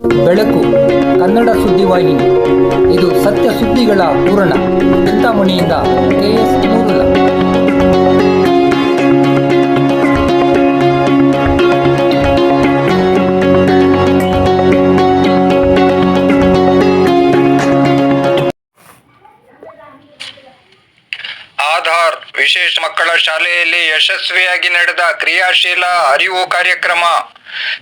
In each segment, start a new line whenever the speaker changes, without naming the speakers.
ಬೆಳಕು ಕನ್ನಡ ಸುದ್ದಿವಾಹಿನಿ. ಇದು ಸತ್ಯ ಸುದ್ದಿಗಳ ಪೂರಣ ಚಿಂತಾಮಣಿಯಿಂದ ಕೆಎಸ್ ಮೂರುಲ
ಆಧಾರ್ ವಿಶೇಷ ಮಕ್ಕಳ ಶಾಲೆಯಲ್ಲಿ ಯಶಸ್ವಿಯಾಗಿ ನಡೆದ ಕ್ರಿಯಾಶೀಲ ಅರಿವು ಕಾರ್ಯಕ್ರಮ.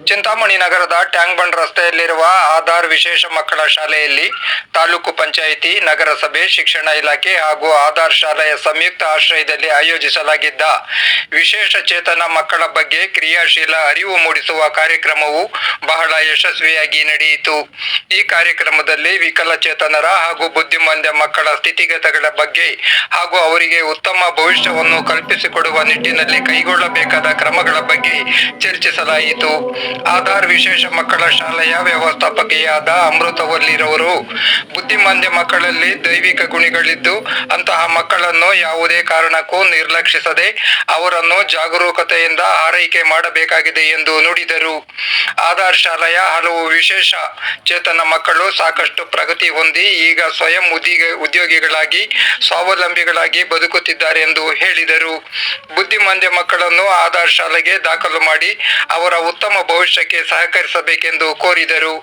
ಚಿಂತಾಮಣಿ ನಗರದ ಟ್ಯಾಂಕ್ ಬಂಡ್ ರಸ್ತೆಯಲ್ಲಿರುವ ಆಧಾರ್ ವಿಶೇಷ ಮಕ್ಕಳ ಶಾಲೆಯಲ್ಲಿ ತಾಲೂಕು ಪಂಚಾಯಿತಿ, ನಗರಸಭೆ, ಶಿಕ್ಷಣ ಇಲಾಖೆ ಹಾಗೂ ಆಧಾರ್ ಶಾಲೆಯ ಸಂಯುಕ್ತ ಆಶ್ರಯದಲ್ಲಿ ಆಯೋಜಿಸಲಾಗಿದ್ದ ವಿಶೇಷ ಚೇತನ ಮಕ್ಕಳ ಬಗ್ಗೆ ಕ್ರಿಯಾಶೀಲ ಅರಿವು ಮೂಡಿಸುವ ಕಾರ್ಯಕ್ರಮವು ಬಹಳ ಯಶಸ್ವಿಯಾಗಿ ನಡೆಯಿತು. ಈ ಕಾರ್ಯಕ್ರಮದಲ್ಲಿ ವಿಕಲಚೇತನರ ಹಾಗೂ ಬುದ್ಧಿಮಾಂದ್ಯ ಮಕ್ಕಳ ಸ್ಥಿತಿಗತಿಗಳ ಬಗ್ಗೆ ಹಾಗೂ ಅವರಿಗೆ ಉತ್ತಮ ಭವಿಷ್ಯವನ್ನು ಕಲ್ಪಿಸಿಕೊಡುವ ನಿಟ್ಟಿನಲ್ಲಿ ಕೈಗೊಳ್ಳಬೇಕಾದ ಕ್ರಮಗಳ ಬಗ್ಗೆ ಚರ್ಚಿಸಲಾಯಿತು. ಆಧಾರ್ ವಿಶೇಷ ಮಕ್ಕಳ ಶಾಲೆಯ ವ್ಯವಸ್ಥಾಪಕಿಯಾದ ಅಮೃತವಲ್ಲಿರವರು. ಬುದ್ಧಿಮಾಂದ್ಯ ಮಕ್ಕಳಲ್ಲಿ ದೈವಿಕ ಗುಣಿಗಳಿದ್ದು, ಅಂತಹ ಮಕ್ಕಳನ್ನು ಯಾವುದೇ ಕಾರಣಕ್ಕೂ ನಿರ್ಲಕ್ಷಿಸದೆ ಅವರನ್ನು ಜಾಗರೂಕತೆಯಿಂದ ಆರೈಕೆ ಮಾಡಬೇಕಾಗಿದೆ ಎಂದು ನುಡಿದರು. ಆಧಾರ್ ಶಾಲೆಯ ಹಲವು ವಿಶೇಷ ಚೇತನ ಮಕ್ಕಳು ಸಾಕಷ್ಟು ಪ್ರಗತಿ ಹೊಂದಿ ಈಗ ಸ್ವಯಂ ಉದ್ಯೋಗ, ಉದ್ಯೋಗಿಗಳಾಗಿ, ಸ್ವಾವಲಂಬಿಗಳಾಗಿ ಬದುಕುತ್ತಿದ್ದಾರೆ ಎಂದು ಹೇಳಿದರು. ಬುದ್ಧಿಮಾಂದ್ಯ ಮಕ್ಕಳನ್ನು ಆಧಾರ್ ಶಾಲೆಗೆ ದಾಖಲು ಮಾಡಿ ಅವರ ಉತ್ತಮ ಭವಿಷ್ಯಕ್ಕೆ ಸಹಕರಿಸಬೇಕೆಂದು ಕೋರಿದರು.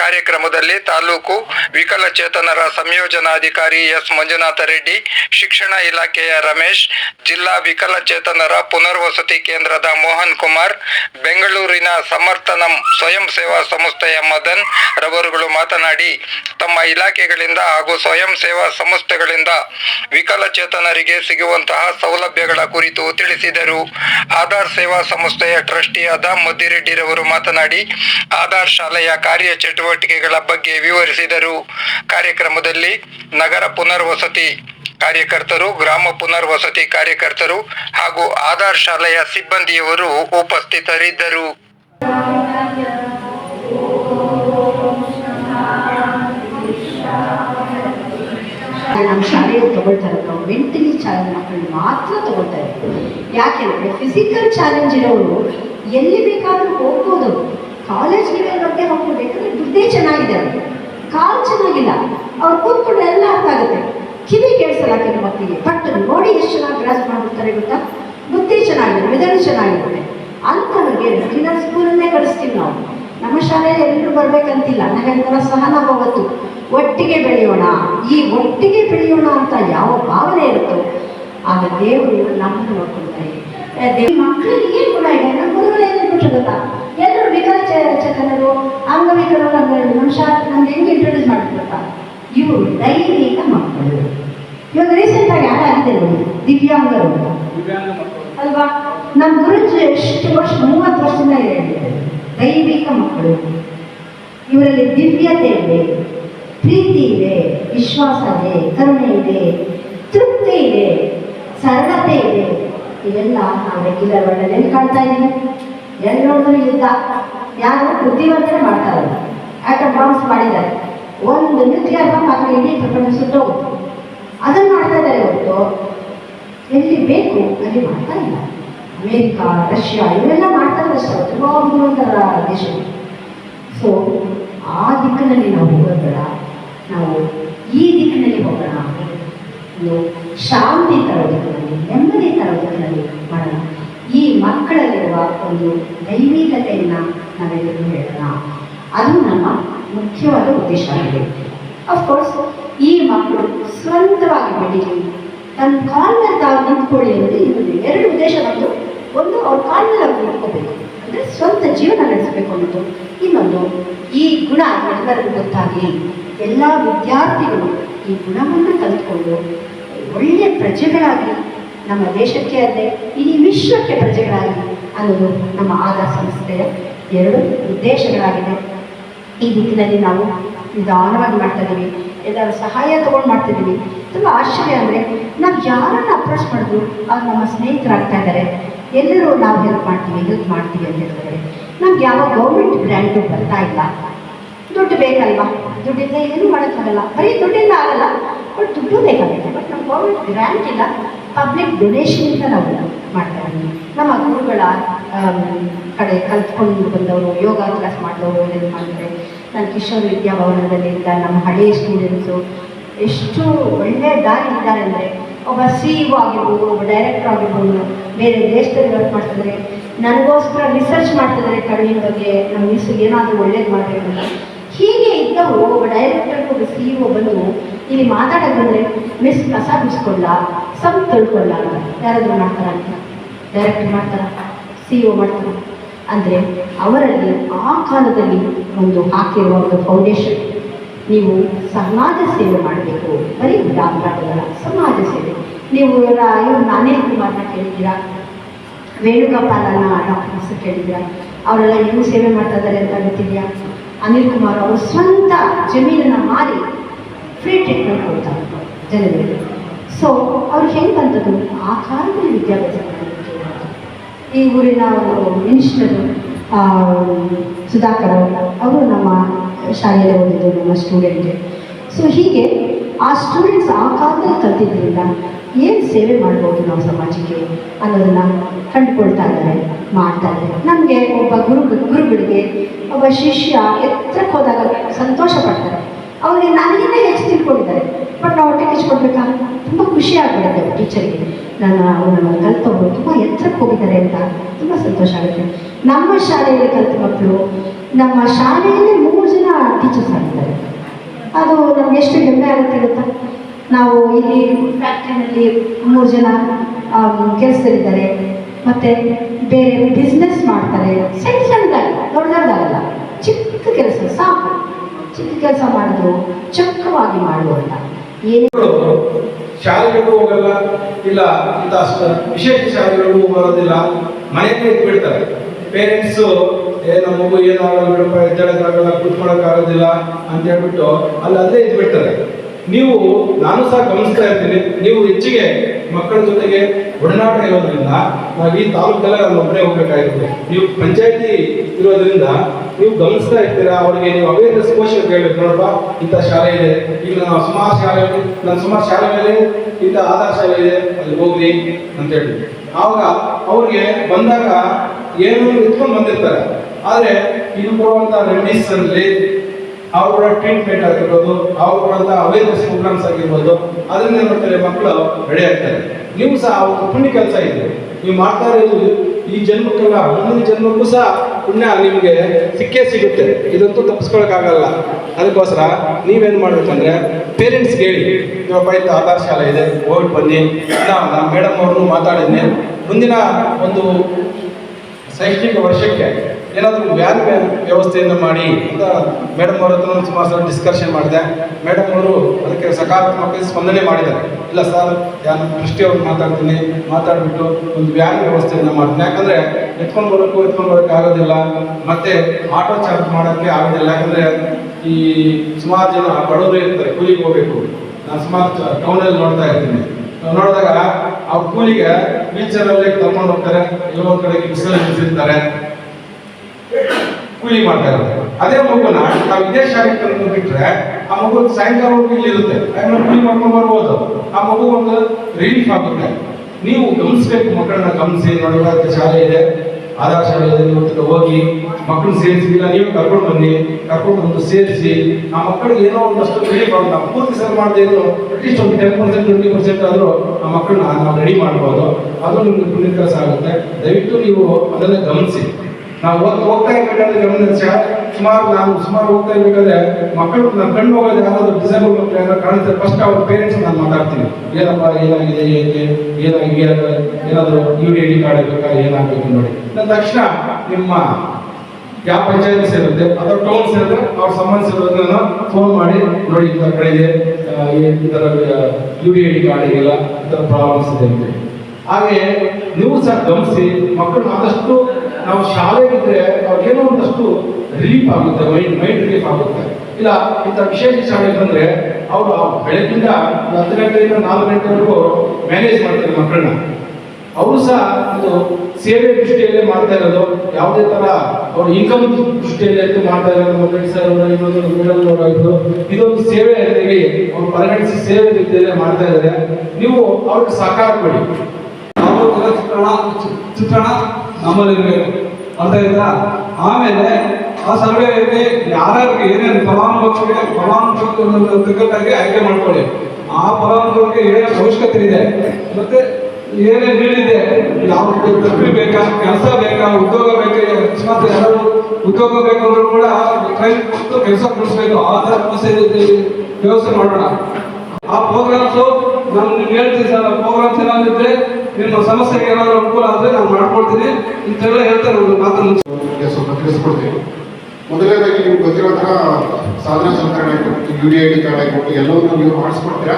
ಕಾರ್ಯಕ್ರಮದಲ್ಲಿ ತಾಲೂಕು ವಿಕಲಚೇತನರ ಸಂಯೋಜನಾಧಿಕಾರಿ ಎಸ್ ಮಂಜುನಾಥ ರೆಡ್ಡಿ, ಶಿಕ್ಷಣ ಇಲಾಖೆಯ ರಮೇಶ್, ಜಿಲ್ಲಾ ವಿಕಲಚೇತನರ ಪುನರ್ವಸತಿ ಕೇಂದ್ರದ ಮೋಹನ್ ಕುಮಾರ್, ಬೆಂಗಳೂರಿನ ಸಮರ್ಥನಂ ಸ್ವಯಂ ಸೇವಾ ಸಂಸ್ಥೆಯ ಮದನ್ ರವರುಗಳು ಮಾತನಾಡಿ, ತಮ್ಮ ಇಲಾಖೆಗಳಿಂದ ಹಾಗೂ ಸ್ವಯಂ ಸೇವಾ ಸಂಸ್ಥೆಗಳಿಂದ ವಿಕಲಚೇತನರಿಗೆ ಸಿಗುವಂತಹ ಸೌಲಭ್ಯಗಳ ಕುರಿತು ತಿಳಿಸಿದರು. ಆಧಾರ್ ಸೇವಾ ಸಂಸ್ಥೆಯ ಟ್ರಸ್ಟಿಯಾದ ಮದ್ದಿರೆಡ್ಡಿರವರು ಮಾತನಾಡಿ ಆಧಾರ್ ಶಾಲೆಯ ಕಾರ್ಯ ಚಟುವಟಿಕೆಗಳ ಬಗ್ಗೆ ವಿವರಿಸಿದರು. ಕಾರ್ಯಕ್ರಮದಲ್ಲಿ ನಗರ ಪುನರ್ವಸತಿ ಕಾರ್ಯಕರ್ತರು, ಗ್ರಾಮ ಪುನರ್ವಸತಿ ಕಾರ್ಯಕರ್ತರು ಹಾಗೂ ಆಧಾರ್ ಶಾಲೆಯ ಸಿಬ್ಬಂದಿಯವರು ಉಪಸ್ಥಿತರಿದ್ದರು.
ನಮ್ಮ ಶಾಲೆಯಲ್ಲಿ ತಗೊಳ್ತಾ ಇರೋದು ನಾವು ಮೆಂಟಲಿ ಚಾಲೆಂಜ್ ಮಕ್ಕಳನ್ನ ಮಾತ್ರ ತಗೊಳ್ತಾ ಇರೋದು ಯಾಕೆಂದ್ರೆ ಫಿಸಿಕಲ್ ಚಾಲೆಂಜ್ ಇರೋರು ಎಲ್ಲಿ ಬೇಕಾದರೂ ಹೋಗ್ಬೋದು. ಕಾಲೇಜ್ಗೆ ಬಗ್ಗೆ ಹೋಗ್ಬೋದು ಯಾಕಂದ್ರೆ ಬುದ್ಧಿ ಚೆನ್ನಾಗಿದೆ ಅವರು ಕಾಲು ಚೆನ್ನಾಗಿಲ್ಲ. ಅವ್ರು ಕೂತ್ಕೊಂಡು ಎಲ್ಲ ಅರ್ಥ ಆಗುತ್ತೆ. ಕಿವಿ ಕೇಳಿಸಲ್ಲ ಕೆಲವು ಮಕ್ಕಳಿಗೆ. ಬಟ್ ನೋಡಿ ಎಷ್ಟು ಚೆನ್ನಾಗಿ ಗ್ರಾಸ್ ಮಾಡ್ಬಿಡ್ತಾರೆ ಗೊತ್ತಾ? ಬುದ್ಧಿ ಚೆನ್ನಾಗಿದೆ, ಮೆದುಳು ಚೆನ್ನಾಗಿರುತ್ತೆ ಅಂಥವ್ರಿಗೆ ರೆಗ್ಯುಲರ್ ಸ್ಕೂಲನ್ನೇ ಕಳಿಸ್ತೀವಿ ನಾವು. ನಮ್ಮ ಶಾಲೆಯಲ್ಲಿ ಎಲ್ಲರೂ ಬರ್ಬೇಕಂತಿಲ್ಲ. ನಾವೆಲ್ಲರ ಅವತ್ತು ಒಟ್ಟಿಗೆ ಬೆಳೆಯೋಣ. ಈ ಒಟ್ಟಿಗೆ ಬೆಳೆಯೋಣ ಅಂತ ಯಾವ ಭಾವನೆ ಇರುತ್ತೋ, ಆಗ ದೇವರು ನಮ್ಮನ್ನು ನೋಡ್ಕೊಳ್ತಾರೆ ಮಕ್ಕಳಿಗೆ ಗುಣ ಇದೆ. ನಮ್ಮ ಗುರುಗಳು ಏನು ಗೊತ್ತಾ? ಎಲ್ಲರೂ ವಿಕಲ ಚೇತನರು ಅಂಗವಿಕಲರು ಅಂಗಗಳು ಮನುಷ್ಯ ನಮ್ಗೆ ಹೆಂಗೆ ಇಂಟ್ರೊಡ್ಯೂಸ್ ಮಾಡ್ಬಿಟ್ಟು ಇವರು ದೈವಿಕ ಮಕ್ಕಳು. ಇವಾಗ ರೀಸೆಂಟ್ ಆಗಿ ಯಾರಾಗಿದೆ ನೋಡಿ? ದಿವ್ಯಾಂಗರು. ಅಲ್ವಾ? ನಮ್ಮ ಗುರುಜಿ ಎಷ್ಟು ವರ್ಷ, ಮೂವತ್ತು ವರ್ಷದಿಂದ ಹೇಳಿದ್ದಾರೆ ದೈವಿಕ ಮಕ್ಕಳು. ಇವರಲ್ಲಿ ದಿವ್ಯತೆ ಇದೆ, ಪ್ರೀತಿ ಇದೆ, ವಿಶ್ವಾಸ ಇದೆ, ಕರುಣೆ ಇದೆ, ತೃಪ್ತಿ ಇದೆ, ಸರಳತೆ ಇದೆ. ಇವೆಲ್ಲ ನಾವು ರೆಗ್ಯುಲರ್ ವರ್ಲ್ಡಲ್ಲಿ ಕಾಣ್ತಾ ಇದ್ದೀನಿ ಎಲ್ಲಿ ನೋಡಿದ್ರು ಯುದ್ಧ ಯಾರು ಬುದ್ಧಿವಂತನೇ ಮಾಡ್ತಾರೆ ಆಟಮ್ ಬಾಂಬ್ಸ್ ಮಾಡಿದ್ದಾರೆ. ಒಂದು ನ್ಯೂಕ್ಲಿಯರ್ ಬಾಂಬ್ ಅಥವಾ ಇಡೀ ಪ್ರಪಂಚ ಸುಟ್ಟೋಗುತ್ತೆ ಅದನ್ನು ಮಾಡ್ತಾ ಇದ್ದಾರೆ ಹೊರತು ಎಲ್ಲಿ ಬೇಕು ಅಲ್ಲಿ ಮಾಡ್ತಾ ಇಲ್ಲ. ಅಮೇರಿಕಾ, ರಷ್ಯಾ ಇವೆಲ್ಲ ಮಾಡ್ತಾರೆ ಅಷ್ಟೇ. ತುಂಬ ಬುದ್ಧಿವಂತರ ದೇಶ ಸೊ ಆ ದಿಕ್ಕಿನಲ್ಲಿ ನಾವು ಹೋಗೋದ ನಾವು ಈ ದಿಕ್ಕಿನಲ್ಲಿ ಹೋಗೋಣ. ಶಾಂತಿ ತರೋ ದಿಕ್ಕಿನಲ್ಲಿ, ನೆಮ್ಮದಿ ತರೋ ದಿಕ್ಕಿನಲ್ಲಿ ಮಾಡೋಣ ಈ ಮಕ್ಕಳಲ್ಲಿರುವ ಒಂದು ದೈವಿಕತೆಯನ್ನು ನಾವೆಲ್ಲರೂ ಹೇಳೋಣ. ಅದು ನಮ್ಮ ಮುಖ್ಯವಾದ ಉದ್ದೇಶ ಆಗಿದೆ. ಅಫ್ಕೋರ್ಸ್ ಈ ಮಕ್ಕಳು ಸ್ವಂತವಾಗಿ ಬೆಳೀಲಿ ತನ್ನ ಕಾಲ ಮೇಲೆ ತಾವು ನಿಂತ್ಕೊಳ್ಳಿ ಅಂದರೆ ಇನ್ನೊಂದು ಎರಡು ಉದ್ದೇಶ ನಮ್ಮದು ಒಂದು ಅವ್ರ ಕಾಲ ಮೇಲೆ ಅಂದ್ರೆ ಅಂದರೆ ಸ್ವಂತ ಜೀವನ ನಡೆಸಬೇಕು ಅನ್ನೋದು. ಇನ್ನೊಂದು, ಈ ಗುಣ ಎಲ್ಲರಿಗೂ ಗೊತ್ತಾಗಲಿ ಎಲ್ಲ ವಿದ್ಯಾರ್ಥಿಗಳು ಈ ಗುಣವನ್ನು ಕಲಿತ್ಕೊಂಡು ಒಳ್ಳೆಯ ಪ್ರಜೆಗಳಾಗಿ ನಮ್ಮ ದೇಶಕ್ಕೆ ಅಲ್ಲದೆ, ಇಡೀ ವಿಶ್ವಕ್ಕೆ ಪ್ರಜೆಗಳಾಗಿ ಅನ್ನೋದು ನಮ್ಮ ಆಧಾರ್ ಸಂಸ್ಥೆಯ ಎರಡು ಉದ್ದೇಶಗಳಾಗಿದೆ. ಈ ದಿಕ್ಕಿನಲ್ಲಿ ನಾವು ನಿಧಾನವಾಗಿ ಮಾಡ್ತಾ ಇದ್ದೀವಿ ಎಲ್ಲರ ಸಹಾಯ ತಗೊಂಡು ಮಾಡ್ತಿದ್ದೀವಿ ತುಂಬ ಆಶ್ಚರ್ಯ ಅಂದರೆ ನಾವು ಯಾರನ್ನು ಅಪ್ರೋಚ್ ಮಾಡಿದ್ರು ಅವ್ರು ನಮ್ಮ ಸ್ನೇಹಿತರಾಗ್ತಾ ಇದ್ದಾರೆ. ಎಲ್ಲರೂ ನಾವು ಹೆಲ್ಪ್ ಮಾಡ್ತೀವಿ ಹೆಲ್ಪ್ ಮಾಡ್ತೀವಿ ಅಂತ ಹೇಳ್ತಾರೆ. ನಮ್ಗೆ ಯಾವ ಗೌರ್ಮೆಂಟ್ ಗ್ರ್ಯಾಂಟು ಬರ್ತಾ ಇಲ್ಲ. ದುಡ್ಡು ಬೇಕಲ್ವಾ? ದುಡ್ಡಿಂದ ಏನು ಮಾಡೋಕ್ಕಾಗಲ್ಲ. ಬರೀ ದುಡ್ಡಿಂದ ಆಗಲ್ಲ ಬಟ್ ದುಡ್ಡು ಬೇಕಾಗುತ್ತೆ. ಬಟ್ ನಮ್ಮ ಗೌರ್ಮೆಂಟ್ ಗ್ರ್ಯಾಂಟ್ ಇಲ್ಲ. ಪಬ್ಲಿಕ್ ಡೊನೇಷನಿಂದ ನಾವು ಮಾಡ್ತಾ ಇದ್ದೀವಿ. ನಮ್ಮ ಗುರುಗಳ ಕಡೆ ಕಲ್ತ್ಕೊಂಡು ಬಂದವರು, ಯೋಗ ಕ್ಲಾಸ್ ಮಾಡಿದವರು ಏನೇನು ಮಾಡ್ತಾರೆ. ನನ್ನ ಕಿಶೋರ್ ವಿದ್ಯಾಭವನದಲ್ಲಿದ್ದ ನಮ್ಮ ಹಳೆಯ ಸ್ಟೂಡೆಂಟ್ಸು ಎಷ್ಟು ಒಳ್ಳೆಯ ದಾರಿ ಇದ್ದಾರೆ ಅಂದರೆ ಒಬ್ಬ ಸಿ ಇ ಆಗಿರ್ಬೋದು, ಒಬ್ಬ ಡೈರೆಕ್ಟರ್ ಆಗಿರ್ಬೋದು, ಬೇರೆ ದೇಶದಲ್ಲಿ ವರ್ಕ್ ಮಾಡ್ತಿದ್ದಾರೆ. ನನಗೋಸ್ಕರ ರಿಸರ್ಚ್ ಮಾಡ್ತಿದ್ದಾರೆ ಕಣ್ಣಿನ ಬಗ್ಗೆ, ನಮ್ಮ ಮಿಸ್ ಏನಾದರೂ ಒಳ್ಳೇದು ಮಾಡಬೇಕು ಹೀಗೆ ಇದ್ದವರು, ಒಬ್ಬ ಡೈರೆಕ್ಟರ್ ಒಬ್ಬ ಸಿ ಇ ಬಂದು ಇಲ್ಲಿ ಮಾತಾಡೋದು ಬಂದರೆ ಮಿಸ್ ಕಸ ಬಿಸ್ಕೊಳ್ಳ ಸಮ್ ತೊಳ್ಕೊಳ್ಳ ಯಾರಾದರೂ ಮಾಡ್ತಾರ ಅಂತ? ಡೈರೆಕ್ಟರ್ ಮಾಡ್ತಾರ? ಸಿ ಇ ಮಾಡ್ತಾರ? ಅಂದರೆ ಅವರಲ್ಲಿ ಆ ಕಾಲದಲ್ಲಿ ಒಂದು ಹಾಕಿರುವ ಒಂದು ಫೌಂಡೇಶನ್ ನೀವು ಸಮಾಜ ಸೇವೆ ಮಾಡಬೇಕು. ಬರೀ ಡಾಕ್ಟರ್ಗಳ ಸಮಾಜ ಸೇವೆ. ನೀವು ಇವರ ಅನಿಲ್ ಕುಮಾರ್ನ ಕೇಳಿದ್ದೀರಾ? ವೇಣುಗೋಪಾಲನ ಡಾಕ್ಟರ್ ಹೆಸರು ಕೇಳಿದ್ದೀರಾ? ಅವರೆಲ್ಲ ಏನು ಸೇವೆ ಮಾಡ್ತಾ ಇದ್ದಾರೆ ಅಂತ ಗೊತ್ತಿದೆಯಾ? ಅನಿಲ್ ಕುಮಾರ್ ಅವರು ಸ್ವಂತ ಜಮೀನನ್ನು ಮಾರಿ ಫ್ರೀ ಟ್ರೀಟ್ಮೆಂಟ್ ಕೊಡ್ತಾರೆ ಜನರಿಗೆ. ಸೊ ಅವ್ರು ಹೆಂಗೆ ಬಂದದ್ದು? ಆ ಕಾಲದಲ್ಲಿ ವಿದ್ಯಾಭ್ಯಾಸ ಈ ಊರಿನ ಮಿನಿಸ್ಟರು ಸುಧಾಕರ್ ಅವರು ಅವರು ನಮ್ಮ ಶಾಲೆಯಲ್ಲಿ ಓದಿದ್ದು ನಮ್ಮ ಸ್ಟೂಡೆಂಟ್ಗೆ ಸೊ ಹೀಗೆ ಆ ಸ್ಟೂಡೆಂಟ್ಸ್ ಆ ಕಾಲದಲ್ಲಿ ಕಲ್ತಿದ್ದರಿಂದ ಏನು ಸೇವೆ ಮಾಡ್ಬೋದು ನಾವು ಸಮಾಜಕ್ಕೆ ಅನ್ನೋದನ್ನು ಕಂಡುಕೊಳ್ತಾ ಇದ್ದಾರೆ, ಮಾಡ್ತಾ ಇದ್ದಾರೆ. ನಮಗೆ ಒಬ್ಬ ಗುರು, ಗುರುಗಳಿಗೆ, ಒಬ್ಬ ಶಿಷ್ಯ ಎತ್ತರಕ್ಕೆ ಹೋದಾಗ ಸಂತೋಷ ಪಡ್ತಾರೆ. ಅವ್ರಿಗೆ ನನಗಿಂತ ಹೆಚ್ಚು ತಿಳ್ಕೊಂಡಿದ್ದಾರೆ. ಬಟ್ ನಾವು ಹೊಟ್ಟೆ ಕಿಚ್ಕೊಡ್ಬೇಕಾ? ತುಂಬ ಖುಷಿ ಆಗ್ಬಿಡುತ್ತೆ ಟೀಚರ್ಗೆ ನಾನು ಅವನ್ನ ಕಲ್ತವರು ತುಂಬ ಎತ್ತರಕ್ಕೆ ಹೋಗಿದ್ದಾರೆ ಅಂತ ತುಂಬ ಸಂತೋಷ ಆಗುತ್ತೆ. ನಮ್ಮ ಶಾಲೆಯಲ್ಲಿ ಕಲಿತ ಮಕ್ಕಳು, ನಮ್ಮ ಶಾಲೆಯಲ್ಲಿ ಮೂರು ಜನ ಟೀಚರ್ಸ್ ಆಗಿದ್ದಾರೆ. ಅದು ನಮ್ಗೆ ಎಷ್ಟು ಹೆಮ್ಮೆ ಆಗುತ್ತೆ ಗೊತ್ತಾ? ನಾವು ಇಲ್ಲಿ ಫ್ಯಾಕ್ಟ್ರಿನಲ್ಲಿ ಮೂರು ಜನ ಕೆಲಸದಲ್ಲಿದ್ದಾರೆ. ಮತ್ತು ಬೇರೆ ಬಿಸ್ನೆಸ್ ಮಾಡ್ತಾರೆ. ಸಣ್ಣ ಸಣ್ಣದಾಗಿಲ್ಲ ದೊಡ್ಡ ದೊಡ್ಡದಾಗಲ್ಲ, ಚಿಕ್ಕ ಕೆಲಸ, ಸಾಕು. ಚಿಕ್ಕ ಕೆಲಸ ಮಾಡಿದ್ರು ಚಕ್ಕವಾಗಿ ಮಾಡುವಂತ ಏನು
ಶಾಲೆಗಳಿಗೂ ಹೋಗಲ್ಲ, ಇಲ್ಲ, ಇಂಥ ವಿಶೇಷ ಶಾಲೆಗಳಿಗೂ ಬರೋದಿಲ್ಲ ಮನೆಯಲ್ಲೇ ಇದ್ಬಿಡ್ತಾರೆ ಪೇರೆಂಟ್ಸ್ ಪೇರೆಂಟ್ಸು ಏ ನಮ್ಮ ಮಗು ಏನಾಗಲ್ಲ ಬಿಡಪ್ಪ, ಎದ್ದೇಳಕ್ಕಾಗಲ್ಲ ಕೂತ್ಕೊಳ್ಳೋಕ್ಕಾಗೋದಿಲ್ಲ ಅಂತ ಹೇಳ್ಬಿಟ್ಟು ಅಲ್ಲಿ ಅಲ್ಲೇ ಇದ್ಬಿಡ್ತಾರೆ ನೀವು, ನಾನು ಸಹ ಗಮನಿಸ್ತಾ ಇರ್ತೀನಿ. ನೀವು ಹೆಚ್ಚಿಗೆ ಮಕ್ಕಳ ಜೊತೆಗೆ ಒಡನಾಟ ಇರೋದ್ರಿಂದ, ನಾವು ಈ ತಾಲೂಕಲ್ಲೇ ನಾನು ಒಬ್ಬರೇ ಹೋಗ್ಬೇಕಾಗಿರುತ್ತೆ. ನೀವು ಪಂಚಾಯತಿ ಇರೋದ್ರಿಂದ ನೀವು ಗಮನಿಸ್ತಾ ಇರ್ತೀರಾ? ಅವರಿಗೆ ನೀವು ಅವೇರ್ನೆಸ್ ಕೋಶ ಕೇಳಬೇಕು. ನೋಡಪ್ಪ ಇಂಥ ಶಾಲೆ ಇದೆ. ಈಗ ನಾವು ಸುಮಾರು ಶಾಲೆ ನನ್ನ ಸುಮಾರು ಶಾಲೆ ಮೇಲೆ ಇಂಥ ಆಧಾರ್ ಶಾಲೆ ಇದೆ. ಅಲ್ಲಿ ಹೋಗ್ರಿ ಅಂತ ಹೇಳಿ. ಆವಾಗ ಅವ್ರಿಗೆ ಬಂದಾಗ ಏನು ಎತ್ಕೊಂಡು ಬಂದಿರ್ತಾರೆ. ಆದರೆ ಇದು ಕೊಡುವಂಥ ರೆಮಿಡೀಸ್ ಅಲ್ಲಿ ಅವ್ರು ಕೂಡ ಟ್ರೀಟ್ಮೆಂಟ್ ಆಗಿರ್ಬೋದು, ಅವ್ರು ಕೊಡುವಂಥ ಅವೇರ್ನೆಸ್ ಪ್ರೋಗ್ರಾಮ್ಸ್ ಆಗಿರ್ಬೋದು. ಅದರಿಂದ ಮಾಡ್ತಾರೆ ಮಕ್ಕಳು ರೆಡಿ ಆಗ್ತಾರೆ. ನೀವು ಸಹ ಒಂದು ಪುಣ್ಯ ಕೆಲಸ ಇದೆ. ನೀವು ಮಾಡ್ತಾ ಇರೋದು ಈ ಜನ್ಮಕ್ಕಲ್ಲ ಮುಂದಿನ ಜನ್ಮಕ್ಕೂ ಸಹ ಪುಣ್ಯ ನಿಮಗೆ ಸಿಕ್ಕೇ ಸಿಗುತ್ತೆ. ಇದಂತೂ ತಪ್ಪಿಸ್ಕೊಳಕ್ಕಾಗಲ್ಲ. ಅದಕ್ಕೋಸ್ಕರ ನೀವೇನು ಮಾಡಬೇಕಂದ್ರೆ ಪೇರೆಂಟ್ಸ್ಗೆ ಹೇಳಿ. ಇವಪ್ಪ ಇಂಥ ಆಧಾರ ಶಾಲೆ ಇದೆ, ಹೋಗಿ ಬನ್ನಿ. ನಮ್ಮ ಮೇಡಮ್ ಅವ್ರನ್ನು ಮಾತಾಡಿದ್ನಿ. ಮುಂದಿನ ಒಂದು ಶೈಕ್ಷಣಿಕ ವರ್ಷಕ್ಕೆ ಏನಾದರೂ ವ್ಯಾನ್ ವ್ಯವಸ್ಥೆಯನ್ನು ಮಾಡಿ ಅಂತ ಮೇಡಮ್ ಅವ್ರ ಹತ್ರ ಸುಮಾರು ಸಲ ಡಿಸ್ಕಷನ್ ಮಾಡಿದೆ. ಮೇಡಮ್ ಅವರು ಅದಕ್ಕೆ ಸಕಾರಾತ್ಮಕ ಸ್ಪಂದನೆ ಮಾಡಿದ್ದಾರೆ. ಇಲ್ಲ ಸರ್ ನಾನು ದೃಷ್ಟಿ ಅವ್ರು ಮಾತಾಡ್ತೀನಿ. ಮಾತಾಡಿಬಿಟ್ಟು ಒಂದು ವ್ಯಾನ್ ವ್ಯವಸ್ಥೆಯನ್ನು ಮಾಡ್ತೀನಿ. ಯಾಕಂದರೆ ಎತ್ಕೊಂಡು ಬರೋಕ್ಕೂ ಎತ್ಕೊಂಡು ಬರೋಕ್ಕೆ ಆಗೋದಿಲ್ಲ. ಮತ್ತು ಆಟೋ ಚಾರ್ಜ್ ಮಾಡೋಕ್ಕೆ ಆಗೋದಿಲ್ಲ. ಯಾಕಂದರೆ ಈ ಸುಮಾರು ಜನ ಬಡವರು ಇರ್ತಾರೆ, ಕೂಲಿಗೆ ಹೋಗಬೇಕು. ನಾನು ಸುಮಾರು ಟೌನಲ್ಲಿ ನೋಡ್ತಾ ಇರ್ತೀನಿ. ನೋಡಿದಾಗ ಆ ಕೂಲಿಗೆ ಅಲ್ಲಿ ತಗೊಂಡು ಹೋಗ್ತಾರೆ. ಎಲ್ಲೋ ಕಡೆಗೆ ಕಡೆ ಬಿಸಿಲಲ್ಲಿ ನಿಲ್ಸಿರ್ತಾರೆ ಕೂಲಿ ಮಾಡ್ತಾರೆ ಅದೇ ಮಗುನ ನಾವು ಇದೇ ಶಾಲೆಗೆ ಬಿಟ್ರೆ ಆ ಮಗು ಸಾಯಂಕಾಲವರೆಗೂ ಇಲ್ಲಿ ಇರುತ್ತೆ. ಆಮೇಲೆ ಕೂಲಿ ಮಾಡ್ಕೊಂಡು ಬರ್ಬೋದು ಆ ಮಗು ಒಂದು ರಿಲೀಫ್ ಆಗುತ್ತೆ. ನೀವು ಗಮನಿಸ್ಬೇಕು, ಮಕ್ಕಳನ್ನ ಗಮನಿಸಿ. ನೋಡುವ ಶಾಲೆ ಇದೆ. ಆಧಾರ್ ಶಾಲೆ ಇದೆ. ನೀವು ಹೋಗಿ ಮಕ್ಕಳು ಸೇರಿಸಿಲ್ಲ ನೀವು ಕರ್ಕೊಂಡು ಬನ್ನಿ. ಕರ್ಕೊಂಡು ಬಂದು ಸೇರಿಸಿ. ಆ ಮಕ್ಕಳಿಗೆ ಏನೋ ಒಂದಷ್ಟು ರಿಲೀಫ್ ಆಗುತ್ತೆ. ನಾವು ಪೂರ್ತಿ ಸರ್ ಮಾಡದೆ ಇರೋ ಅಟ್ಲೀಸ್ಟ್ ಒಂದು ಟೆನ್ ಪರ್ಸೆಂಟ್ ಟ್ವೆಂಟಿ ಪರ್ಸೆಂಟ್ ಆದರೂ ಆ ಮಕ್ಕಳನ್ನ ನಾವು ರೆಡಿ ಮಾಡ್ಬೋದು. ಅದು ನಿಮಗೆ ಪುಣ್ಯ ಕೆಲಸ ಆಗುತ್ತೆ ದಯವಿಟ್ಟು ನೀವು ಅದನ್ನು ಗಮನಿಸಿ. ನಾವು ಹೋಗ್- ಹೋಗ್ತಾ ಇರ್ಬೇಕಾದ್ರೆ ಗಮನಿಸ ಸುಮಾರು ನಾನು ಸುಮಾರು ಹೋಗ್ತಾ ಇರ್ಬೇಕಾದ್ರೆ ಮಕ್ಕಳು ನನ್ನ ಕಣ್ಣು ಹೋಗೋದು ಯಾರಾದ್ರೂ ಡಿಸೇಬಲ್ ಮಕ್ಕಳು ಯಾರು ಕಾಣಿಸ್ತಾರೆ ಫಸ್ಟ್ ಅವ್ರ ಪೇರೆಂಟ್ಸ್ ನಾನು ಮಾತಾಡ್ತೀನಿ. ಏನಪ್ಪ, ಏನಾಗಿದೆ, ಏಕೆ, ಏನಾಗಿ ಏನಾದರೂ U D I D card ಬೇಕಾದ್ರೆ ಏನಾಗಬೇಕು ನೋಡಿ. ನನ್ನ ತಕ್ಷಣ ನಿಮ್ಮ ಯಾವ ಪಂಚಾಯತ್ ಸೇರುತ್ತೆ, ಅಥವಾ ಟೌನ್ ಸೇರಿದ್ರೆ ಅವ್ರ ಸಂಬಂಧಿಸಿರೋದನ್ನ ಫೋನ್ ಮಾಡಿ ನೋಡಿ ಇಂಥ ಕಡೆಗೆ ಕಡೆ ಈ- ಥರ U D I D card ಇದೆಯಲ್ಲ ಈ ಥರ ಪ್ರಾಬ್ಲಮ್ಸ್ ಇದೆ ಹಾಗೆ ನೀವು ಸಹ ಗಮನಿಸಿ, ಮಕ್ಕಳು ಆದಷ್ಟು ನಾವು ಶಾಲೆಗಿದ್ರೆ ಅವ್ರಿಗೇನೋ ಒಂದಷ್ಟು ರಿಲೀಫ್ ಆಗುತ್ತೆ ಮೈಂಡ್ ಮೈಂಡ್ ರಿಲೀಫ್ ಆಗುತ್ತೆ. ಇಲ್ಲ, ಇಂಥ ವಿಶೇಷ ಶಾಲೆ ಬಂದ್ರೆ ಅವರು ಬೆಳಗ್ಗಿಂದ ಹತ್ತು ಗಂಟೆಯಿಂದ ನಾಲ್ಕು ಗಂಟೆವರೆಗೂ ಮ್ಯಾನೇಜ್ ಮಾಡ್ತಾರೆ ಮಕ್ಕಳನ್ನ. ಅವರು ಸಹ ಒಂದು ಸೇವೆ ದೃಷ್ಟಿಯಲ್ಲೇ ಮಾಡ್ತಾ ಇರೋದು, ಯಾವುದೇ ತರ ಅವ್ರ ಇನ್ಕಮ್ ದೃಷ್ಟಿಯಲ್ಲಿ ಮಾಡ್ತಾ ಇರೋದು ಸರ್ ಅವರು ಇನ್ನೊಂದು ಮೇಡಮ್ ಅವರು ಆಯ್ತು ಇದೊಂದು ಸೇವೆ ರೀತಿಯಾಗಿ ಅವ್ರು ಪರಿಗಣಿಸಿ ಸೇವೆ ರೀತಿಯಲ್ಲೇ ಮಾಡ್ತಾ ಇದ್ದಾರೆ. ನೀವು ಅವ್ರಿಗೆ ಸಹಕಾರ ಕೊಡಿ.
ಭಾವೋದ್ವೇಗ ಚಿತ್ರಣ ಚಿತ್ರಣ ನಮ್ಮಲ್ಲಿರಬೇಕು ಅರ್ಥ ಆಯ್ತಾ? ಆಮೇಲೆ ಆ ಸರ್ವೆಯಲ್ಲಿ ಯಾರ್ಯಾರಿಗೆ ಏನೇನು ಫಲಾನುಭವಿಗೆ ಫಲಾನುಭವಿಗೆ ತಗ್ಗಟ್ಟಾಗಿ ಆಯ್ಕೆ ಮಾಡ್ಕೊಳ್ಳಿ. ಆ ಫಲಾನುಭವಿಗೆ ಏನೇನು ಅವಶ್ಯಕತೆ ಇದೆ, ಮತ್ತೆ ಏನೇನು ನೀಡಿದೆ ಯಾವ ತಪ್ಪಿ ಬೇಕಾ, ಕೆಲಸ ಬೇಕಾ, ಉದ್ಯೋಗ ಬೇಕಾ ಅಕಸ್ಮಾತ್ ಯಾರು ಉದ್ಯೋಗ ಬೇಕಂದ್ರೂ ಕೂಡ ಕೈ ಕೊಟ್ಟು ಕೆಲಸ ಕೊಡಿಸ್ಬೇಕು ಆ ಥರ ವ್ಯವಸ್ಥೆ ವ್ಯವಸ್ಥೆ ಮಾಡೋಣ. ಆ ಪ್ರೋಗ್ರಾಮ್ಸು ನಾನು ಹೇಳ್ತೀನಿ ಸರ್ ಪ್ರೋಗ್ರಾಮ್ಸ್ ಏನಾದಿದ್ರೆ ನಿಮ್ಮ ಸಮಸ್ಯೆಗೆ ಏನಾದರೂ ಅನುಕೂಲ ಆದರೆ ನಾನು ಮಾಡ್ಕೊಡ್ತೀನಿ ಇಂಥೆಲ್ಲ ಹೇಳ್ತಾರೆ ಒಂದು ಮಾತನ್ನು
ಸ್ವಲ್ಪ ತಿಳಿಸ್ಕೊಡ್ತೀನಿ. ಮೊದಲನೇದಾಗಿ ನಿಮ್ಗೆ ಗೊತ್ತಿರೋ ಥರ ಸಾಧನ ಆಗಿರ್ಬೋದು U D I D card ಆಗಿಬಿಟ್ಟು ಎಲ್ಲವನ್ನೂ ನೀವು ಮಾಡಿಸ್ಕೊಡ್ತೀರಾ?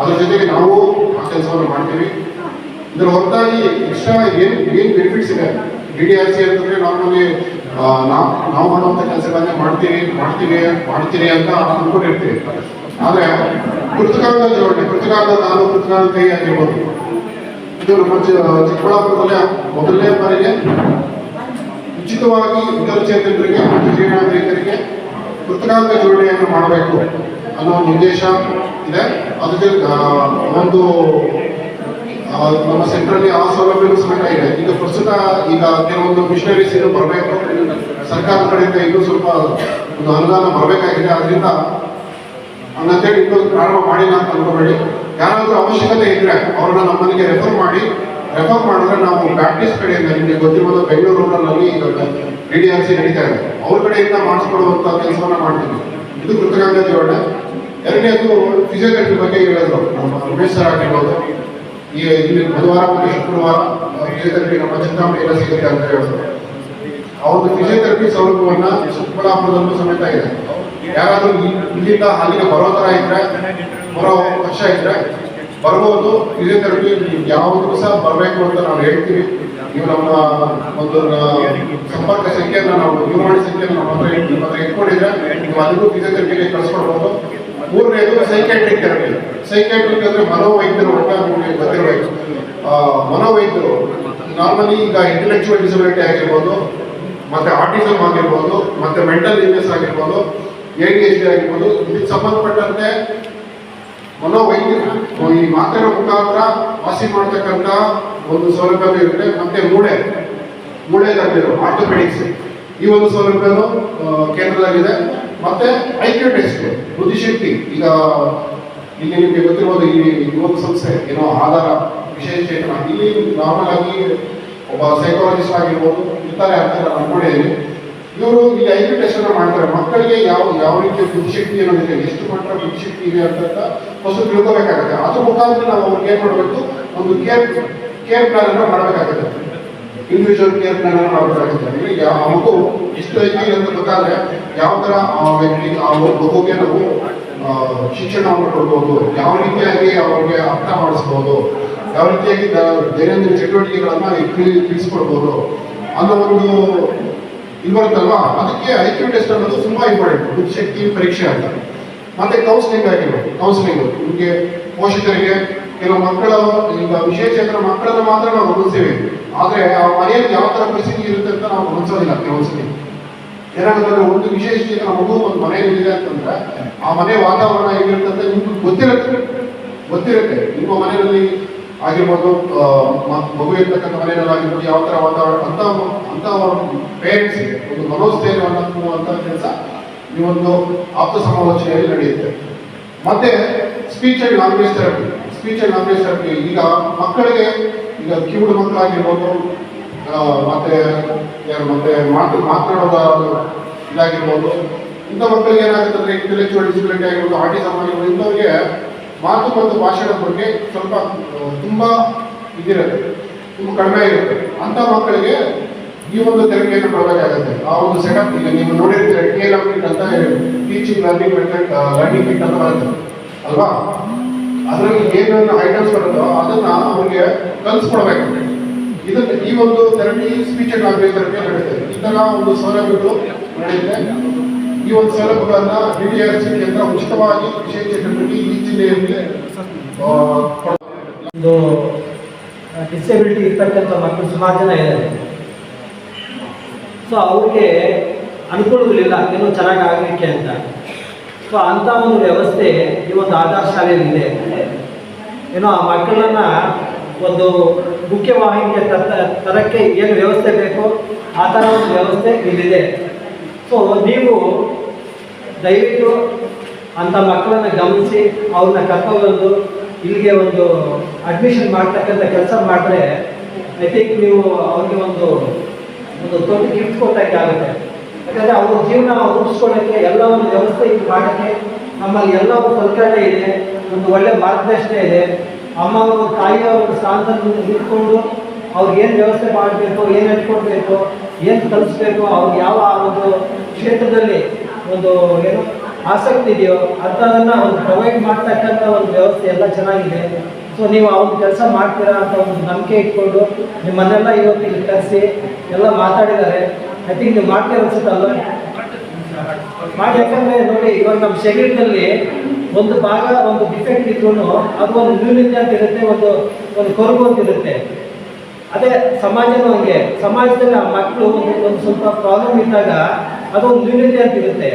ಅದ್ರ ಜೊತೆಗೆ ನಾವು ಆ ಕೆಲಸವನ್ನು ಮಾಡ್ತೀವಿ. ಇದರ ಹೊರತಾಗಿ ಎಕ್ಸ್ಟ್ರಾ ಏನು ಏನು ಬೆನಿಫಿಟ್ಸ್ ಇದೆ? ಡಿ ಡಿ ಆರ್ ಸಿ ಅಂತಂದರೆ ನಾರ್ಮಲಿ ನಾವು ನಾವು ಮಾಡುವಂಥ ಕೆಲಸಗಳನ್ನೇ ಮಾಡ್ತೀವಿ ಮಾಡ್ತೀವಿ ಮಾಡ್ತೀರಿ ಅಂತ ಅನ್ಕೊಂಡಿರ್ತೀವಿ. ಆದರೆ ಕೃತಕಾಂಗ ಜೋಡಣೆ ಕೃತಕಾಂಗ ನಾನು ಕೃತಕಾಂಗ ಕೈ ಆಗಿರ್ಬೋದು. ಇದು ನಮ್ಮ ಚಿಕ್ಕಬಳ್ಳಾಪುರದಲ್ಲಿ ಮೊದಲನೇ ಬಾರಿಗೆ ಉಚಿತವಾಗಿ ವಿಕಲಚೇತನರಿಗೆ ಮತ್ತು ನಾಗರಿಕರಿಗೆ ಕೃತಕಾಂಗ ಜೋಡಣೆಯನ್ನು ಮಾಡಬೇಕು ಅನ್ನೋ ಒಂದು ಉದ್ದೇಶ ಇದೆ. ಅದಕ್ಕೆ ಒಂದು ನಮ್ಮ ಸೆಂಟ್ರಲ್ಲಿ ಆ ಸೌಲಭ್ಯಗಳು ಸಹ ಇದೆ. ಈಗ ಪ್ರಸ್ತುತ ಈಗ ಕೆಲವೊಂದು ಮಿಷನರೀಸ್ ಏನು ಬರಬೇಕು. ಸರ್ಕಾರದ ಕಡೆಯಿಂದ ಇನ್ನೂ ಸ್ವಲ್ಪ ಒಂದು ಅನುದಾನ ಬರಬೇಕಾಗಿದೆ. ಅದರಿಂದ ಹಂಗಂತೇಳಿ ಇನ್ನೊಂದು ಪ್ರಾರಂಭ ಮಾಡಿಲ್ಲ ಅಂತ ಅನ್ಕೋಬೇಡಿ. ಯಾರಾದ್ರೂ ಅವಶ್ಯಕತೆ ಇದ್ರೆ ಅವ್ರನ್ನ ನಮ್ಮನೆಗೆ ರೆಫರ್ ಮಾಡಿ ರೆಫರ್ ಮಾಡಿದ್ರೆ ನಾವು ಪ್ರಾಕ್ಟೀಸ್ ಕಡೆಯಿಂದ ನಿಮಗೆ ಗೊತ್ತಿರೋದು ಬೆಂಗಳೂರು ರೂರಲ್ನಲ್ಲಿ ಈಗ ಡಿ ಡಿ ಆರ್ ಸಿ ನಡೀತಾ ಇದೆ. ಅವ್ರ ಕಡೆಯಿಂದ ಮಾಡಿಸ್ಕೊಡುವಂತಹ ಕೆಲಸವನ್ನ ಮಾಡ್ತೀವಿ. ಇದು ಕೃತಕಾಂಗ ಜೋಡಣೆ ಎರಡನೇದು ಫಿಸಿಯೋಥೆರಪಿ ಬಗ್ಗೆ ಹೇಳಿದ್ರು. ನಮ್ಮ ರಮೇಶ್ ಸರ್ ಆಗಿರ್ಬೋದು. ಈ ಇಲ್ಲಿ ಬುಧವಾರ ಮತ್ತು ಶುಕ್ರವಾರ ಫಿಸಿಯೋಥೆರಪಿ ನಮ್ಮ ಚಿಂತಾಮಣಿಯಲ್ಲಿ ಸಿಗುತ್ತೆ ಅಂತ ಹೇಳಿದ್ರು. ಅವ್ರದ್ದು ಫಿಸಿಯೋಥೆರಪಿ ಸೌಲಭ್ಯವನ್ನ ಚಿಕ್ಕಬಳ್ಳಾಪುರದಲ್ಲೂ ಸಮೇತ ಇದೆ. ಯಾರಾದರೂ ಇಲ್ಲಿಂದ ಅಲ್ಲಿಗೆ ಬರೋ ಥರ ಇದ್ರೆ ಬರೋ ವರ್ಷ ಇದ್ರೆ ಬರ್ಬೋದು ಫಿಸಿಯೋಥೆರಪಿ ಯಾವ್ದು ಸಹ ಬರಬೇಕು ಅಂತ ನಾವು ಹೇಳ್ತೀವಿ ನೀವು ನಮ್ಮ ಒಂದು ಸಂಪರ್ಕ ಸಂಖ್ಯೆಯನ್ನು ನಾವು ದೂರವಾಣಿ ಸಂಖ್ಯೆಯನ್ನು ನಮ್ಮ ಹತ್ರ ಇಟ್ಕೊಂಡಿದ್ರೆ ನೀವು ಅದಕ್ಕೂ ಫಿಸಿಯೋಥೆರಪಿಗೆ ಕಳಿಸ್ಕೊಡ್ಬೋದು. ಮೂರನೇದು ಸೈಕ್ಯಾಟ್ರಿಕ್ ಥೆರಪಿ ಸೈಕ್ಯಾಟ್ರಿಕ್ ಅಂದರೆ ಮನೋವೈದ್ಯರು ಅಂತ ನಿಮಗೆ ಗೊತ್ತಿರಬೇಕು ಮನೋವೈದ್ಯರು ನಾರ್ಮಲಿ ಈಗ ಇಂಟೆಲೆಕ್ಚುವಲ್ ಡಿಸಬಿಲಿಟಿ ಆಗಿರ್ಬೋದು, ಮತ್ತೆ ಆರ್ಟಿಸಮ್ ಆಗಿರ್ಬೋದು, ಮತ್ತೆ ಮೆಂಟಲ್ ಇಲ್ನೆಸ್ ಆಗಿರ್ಬೋದು ಎ ಡಿ ಎಚ್ ಡಿ ಆಗಿರ್ಬೋದು, ಇದಕ್ಕೆ ಸಂಬಂಧಪಟ್ಟಂತೆ ಮನೋವೈದ್ಯರು ಈ ಮಾತಿನ ಮುಖಾಂತರ ವಾಸಿ ಮಾಡ್ತಕ್ಕಂಥ ಒಂದು ಸೌಲಭ್ಯ ಇರುತ್ತೆ. ಮತ್ತೆ ಮೂಳೆ ಮೂಳೆ ತಜ್ಞರು ಆರ್ಥೋಪೆಡಿಕ್ಸ್. ಈ ಒಂದು ಸೌಲಭ್ಯನು ಕೇಂದ್ರದಲ್ಲಿದೆ. ಮತ್ತೆ ಐಕ್ಯೂ ಟೆಸ್ಟ್, ಬುದ್ಧಿಶಕ್ತಿ. ಈಗ ಇಲ್ಲಿ ನಿಮಗೆ ಗೊತ್ತಿರಬಹುದು ಈ ಯುವಕ ಸಂಸ್ಥೆ, ಏನೋ ಆಧಾರ ವಿಶೇಷ ಇಲ್ಲಿ ನಾರ್ಮಲ್ ಆಗಿ ಒಬ್ಬ ಸೈಕಾಲಜಿಸ್ಟ್ ಆಗಿರ್ಬೋದು, ಇರ್ತಾರೆ ಅಂತ ನಾನು ಅನ್ಕೊಂಡಿದ್ದೀನಿ. ಇವರು ಇಲ್ಲಿ ಅನ್ನ ಮಾಡ್ತಾರೆ. ಮಕ್ಕಳಿಗೆ ಯಾವ ಯಾವ ರೀತಿಯ ಬುದ್ಧಿಶಕ್ತಿ ಅನ್ನೋದಿದೆ ಎಷ್ಟು ಮಟ್ಟ ಬುದ್ಧಿಶಕ್ತಿ ಇದೆ ಅಂತ ಫಸ್ಟ್ ತಿಳ್ಕೋಬೇಕಾಗುತ್ತೆ. ಅದ್ರ ಮುಖಾಂತರ ನಾವು ಅವ್ರಿಗೆ ಏನ್ ಮಾಡಬೇಕು? ಒಂದು ಕೇರ್ ಕೇರ್ ಪ್ಲಾನ್ ಅನ್ನು ಮಾಡಬೇಕಾಗುತ್ತೆ. ಇಂಡಿವಿಜುವಲ್ ಕೇರ್ ಪ್ಲಾನ್ ಅನ್ನು ಮಾಡಬೇಕಾಗುತ್ತೆ. ಅಂದ್ರೆ ಯಾವ ಮಗು ಎಷ್ಟು ಐತಿ ಅಂತ ಗೊತ್ತಾದ್ರೆ ಯಾವ ತರ ಆ ವ್ಯಕ್ತಿ, ಆ ಮಗುಗೆ ನಾವು ಶಿಕ್ಷಣ ಶಿಕ್ಷಣವನ್ನು ಕೊಡ್ಬೋದು, ಯಾವ ರೀತಿಯಾಗಿ ಅವ್ರಿಗೆ ಅರ್ಥ ಮಾಡಿಸ್ಬೋದು, ಯಾವ ರೀತಿಯಾಗಿ ದೈನಂದಿನ ಚಟುವಟಿಕೆಗಳನ್ನ ತಿಳಿ- ತಿಳಿಸ್ಕೊಡ್ಬೋದು ಅನ್ನೋ ಒಂದು ಬರುತ್ತಲ್ವಾ ಅದಕ್ಕೆ ಐ ಕ್ಯೂ ಟೆಸ್ಟ್ ಅನ್ನೋದು ತುಂಬಾ ಇಂಪಾರ್ಟೆಂಟ್ ಬುದ್ಧಿಶಕ್ತಿ ಪರೀಕ್ಷೆ ಅಂತ. ಮತ್ತೆ ಕೌನ್ಸಿಲಿಂಗ್ ಆಗಿರ್ಬೋದು ಕೌನ್ಸಿಲಿಂಗ್ ನಿಮಗೆ ಪೋಷಕರಿಗೆ ಕೆಲವು ಮಕ್ಕಳ, ಈಗ ವಿಶೇಷೇತರ ಮಕ್ಕಳನ್ನ ಮಾತ್ರ ನಾವು ಗಮನಿಸ್ತೀವಿ. ಆದ್ರೆ ಆ ಮನೆಯಲ್ಲಿ ಯಾವ ತರ ಪರಿಸ್ಥಿತಿ ಇರುತ್ತೆ ಅಂತ ನಾವು ಗಮನಿಸೋದಿಲ್ಲ ಕೌನ್ಸಿಲಿಂಗ್ ಏನಾಗುತ್ತೆ ಒಂದು ವಿಶೇಷ ಚೇತನ ಮಗು ಒಂದು ಮನೆಯಲ್ಲಿ ಇದೆ ಅಂತಂದ್ರೆ, ಆ ಮನೆ ವಾತಾವರಣ ಹೇಗಿರುತ್ತೆ ಅಂತ ನಿಮ್ಗೆ ಗೊತ್ತಿರುತ್ತೆ. ಗೊತ್ತಿರುತ್ತೆ. ನಿಮ್ಮ ಮನೆಯಲ್ಲಿ ಆಗಿರ್ಬೋದು ಮಗು ಇರ್ತಕ್ಕಂಥ ಮನೆಯಲ್ಲಿ ಆಗಿರ್ಬೋದು, ಯಾವ ಥರ ವಾತಾವರಣ ಅಂತ ಅಂತ ಪೇರೆಂಟ್ಸ್ ಒಂದು ಮನೋಸ್ಥೈರ್ಯ ಅನ್ನುವಂಥ ಕೆಲಸ ಈ ಒಂದು ಆಪ್ತ ಸಮಾಲೋಚನೆಯಲ್ಲಿ ನಡೆಯುತ್ತೆ. ಮತ್ತೆ speech and language therapy speech and language therapy ಈಗ ಮಕ್ಕಳಿಗೆ ಈಗ ಕಿವುಡು ಮಕ್ಕಳಾಗಿರ್ಬೋದು ಮತ್ತೆ ಮತ್ತೆ ಮಾತು ಮಾತನಾಡೋದು ಇದಾಗಿರ್ಬೋದು. ಇಂಥ ಮಕ್ಕಳಿಗೆ ಏನಾಗುತ್ತೆ ಅಂದರೆ ಇಂಟೆಲೆಕ್ಚುವಲ್ ಡಿಸಿಬಿಲಿಟಿ ಆಗಿರ್ಬೋದು ಆಟಿಸಮ್ ಆಗಿರ್ಬೋದು, ಇಂಥವ್ರಿಗೆ ಮಾತು ಮತ್ತು ಭಾಷೆಗಳ ಬಗ್ಗೆ ಸ್ವಲ್ಪ ತುಂಬ ಇದಿರುತ್ತೆ, ತುಂಬ ಕಡಿಮೆ ಇರುತ್ತೆ. ಅಂತ ಮಕ್ಕಳಿಗೆ ಈ ಒಂದು ತೆರಿಗೆಯನ್ನು ಕೊಡಬೇಕಾಗುತ್ತೆ ಆ ಒಂದು ಸೆಟಪ್ ಈಗ ನೀವು ನೋಡಿರ್ತೀರ ಟಿ ಎಲ್ ಕಿಟ್ ಅಂತ teaching learning method learning kit ಅಂತ ಬರುತ್ತೆ. ಅಲ್ವಾ? ಅದರಲ್ಲಿ ಏನೇನು ಐಟಮ್ಸ್ ಬರುತ್ತೋ ಅದನ್ನ ಅವ್ರಿಗೆ ಕಲಿಸ್ಕೊಡ್ಬೇಕು. ಇದನ್ನ ಈ ಒಂದು ಥೆರಪಿ ಸ್ಪೀಚ್ ಲ್ಯಾಂಗ್ವೇಜ್ ಥೆರಪಿ ನಡೆಯುತ್ತೆ ಈ ಒಂದು ಸೌಲಭ್ಯಗಳು ನಡೆಯುತ್ತೆ ಈ ಒಂದು ಸೌಲಭ್ಯಗಳನ್ನ ಡಿ ಡಿ ಕೇಂದ್ರ ಉಚಿತವಾಗಿ ವಿಶೇಷ ಈ ಜಿಲ್ಲೆಯಲ್ಲಿ
ಒಂದು ಡಿಸೆಬಿಲಿಟಿ ಇರ್ತಕ್ಕಂಥ ಮಕ್ಕಳು ಸುಮಾರು ಜನ ಇದ್ದಾರೆ. ಸೊ ಅವ್ರಿಗೆ ಅನುಕೂಲಗಳಿಲ್ಲ, ಏನೋ ಚೆನ್ನಾಗಿ ಆಗಲಿಕ್ಕೆ ಅಂತ. ಸೊ ಅಂಥ ಒಂದು ವ್ಯವಸ್ಥೆ ಈ ಒಂದು ಆಧಾರ್ ಶಾಲೆಯಲ್ಲಿದೆ. ಏನೋ ಆ ಮಕ್ಕಳನ್ನ ಒಂದು ಮುಖ್ಯವಾಹಿನಿಗೆ ತರ ತರಕ್ಕೆ ಏನು ವ್ಯವಸ್ಥೆ ಬೇಕೋ, ಆ ಥರ ಒಂದು ವ್ಯವಸ್ಥೆ ಇಲ್ಲಿದೆ. ಸೊ ನೀವು ದಯವಿಟ್ಟು ಅಂಥ ಮಕ್ಕಳನ್ನ ಗಮನಿಸಿ, ಅವ್ರನ್ನ ಕರ್ಕೊಬಂದು ಇಲ್ಲಿಗೆ ಒಂದು ಅಡ್ಮಿಷನ್ ಮಾಡ್ತಕ್ಕಂಥ ಕೆಲಸ ಮಾಡಿದ್ರೆ ಐ ಥಿಂಕ್ ನೀವು ಅವ್ರಿಗೆ ಒಂದು ಒಂದು ದೊಡ್ಡ ಗಿಫ್ಟ್ ಕೊಟ್ಟಾಗೆ ಆಗುತ್ತೆ. ಯಾಕಂದರೆ ಅವ್ರ ಜೀವನ ರೂಪಿಸ್ಕೊಳ್ಳೋಕ್ಕೆ ಎಲ್ಲ ಒಂದು ವ್ಯವಸ್ಥೆ ಇದು ಮಾಡೋಕ್ಕೆ ನಮ್ಮಲ್ಲಿ ಎಲ್ಲ ಒಂದು ಸಲಕರಣೆ ಇದೆ, ಒಂದು ಒಳ್ಳೆ ಮಾರ್ಗದರ್ಶನ ಇದೆ. ಅಮ್ಮ ಅವರು ತಾಯಿಯ ಒಂದು ಸ್ಥಾನದಲ್ಲಿ ನಿಂತ್ಕೊಂಡು ಅವ್ರಿಗೆ ಏನು ವ್ಯವಸ್ಥೆ ಮಾಡಬೇಕು, ಏನು ಇಟ್ಕೊಡ್ಬೇಕು ಏನು ಕಲಿಸ್ಬೇಕು? ಅವ್ರಿಗೆ ಯಾವ ಒಂದು ಕ್ಷೇತ್ರದಲ್ಲಿ ಒಂದು ಏನು ಆಸಕ್ತಿ ಇದೆಯೋ ಅಂಥದನ್ನು ಒಂದು ಪ್ರೊವೈಡ್ ಮಾಡ್ತಕ್ಕಂಥ ಒಂದು ವ್ಯವಸ್ಥೆ ಎಲ್ಲ ಚೆನ್ನಾಗಿದೆ. ಸೊ ನೀವು ಅವ್ರ ಕೆಲಸ ಮಾಡ್ತೀರಾ ಅಂತ ಒಂದು ನಂಬಿಕೆ ಇಟ್ಕೊಂಡು ನಿಮ್ಮನ್ನೆಲ್ಲ ಇವತ್ತು ಇಲ್ಲಿ ಕರೆಸಿ ಎಲ್ಲ ಮಾತಾಡಿದ್ದಾರೆ. ಐ ಥಿಂಕ್ ನೀವು ಮಾಡ್ತೀರ ಅನ್ಸುತ್ತಲ್ಲ ಮಾಡಿ, ಯಾಕಂದರೆ ನೋಡಿ, ಇವಾಗ ನಮ್ಮ ಶರೀರದಲ್ಲಿ ಒಂದು ಭಾಗ, ಒಂದು ಡಿಫೆಕ್ಟ್ ಇದ್ರೂ ಅದು ಒಂದು ನ್ಯೂನತೆ ಅಂತ ಇರುತ್ತೆ, ಒಂದು ಒಂದು ಕೊರಗು ಅಂತ ಇರುತ್ತೆ. ಅದೇ ಸಮಾಜನೂ ಹಂಗೆ. ಸಮಾಜದಲ್ಲಿ ಆ ಮಕ್ಕಳು ಒಂದು ಸ್ವಲ್ಪ ಪ್ರಾಬ್ಲಮ್ ಇದ್ದಾಗ ಅದೊಂದು ನ್ಯೂನತೆ ಅಂತ ಇರುತ್ತೆ.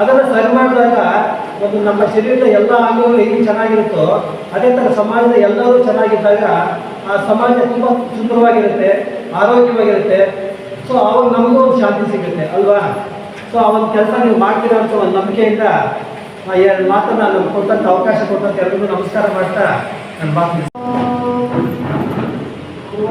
ಅದನ್ನು ಸರಿ ಮಾಡಿದಾಗ ಒಂದು ನಮ್ಮ ಶರೀರದ ಎಲ್ಲ ಅಂಗಗಳು ಹೇಗೆ ಚೆನ್ನಾಗಿರುತ್ತೋ ಅದೇ ಥರ ಸಮಾಜದ ಎಲ್ಲರೂ ಚೆನ್ನಾಗಿದ್ದಾಗ ಆ ಸಮಾಜ ತುಂಬ ಸುಂದರವಾಗಿರುತ್ತೆ, ಆರೋಗ್ಯವಾಗಿರುತ್ತೆ. ಸೊ ಅವಾಗ ನಮಗೂ ಒಂದು ಶಾಂತಿ ಸಿಗುತ್ತೆ, ಅಲ್ವಾ? ಸೊ ಆ ಒಂದು ಕೆಲಸ ನೀವು ಮಾಡ್ತೀರಾ ಅಂತ ಒಂದು ನಂಬಿಕೆಯಿಂದ ಎರಡು ಮಾತನ್ನು ನಮ್ಗೆ ಕೊಟ್ಟಂಥ ಅವಕಾಶ ಕೊಟ್ಟಂತ ಎಲ್ಲರಿಗೂ ನಮಸ್ಕಾರ ಮಾಡ್ತಾ ನನ್ನ ಮಾತು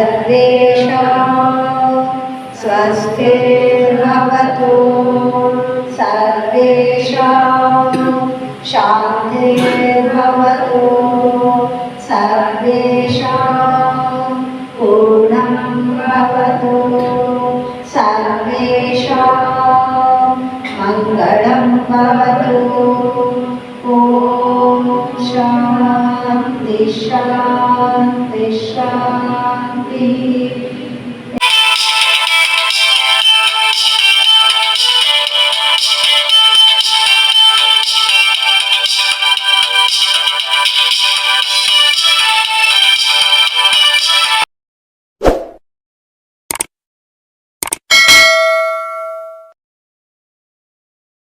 सर्वेषां स्वस्तिर्भवतु सर्वेषां शान्तिर्भवतु सर्वेषां पूर्णं भवतु सर्वेषां मङ्गलं भवतु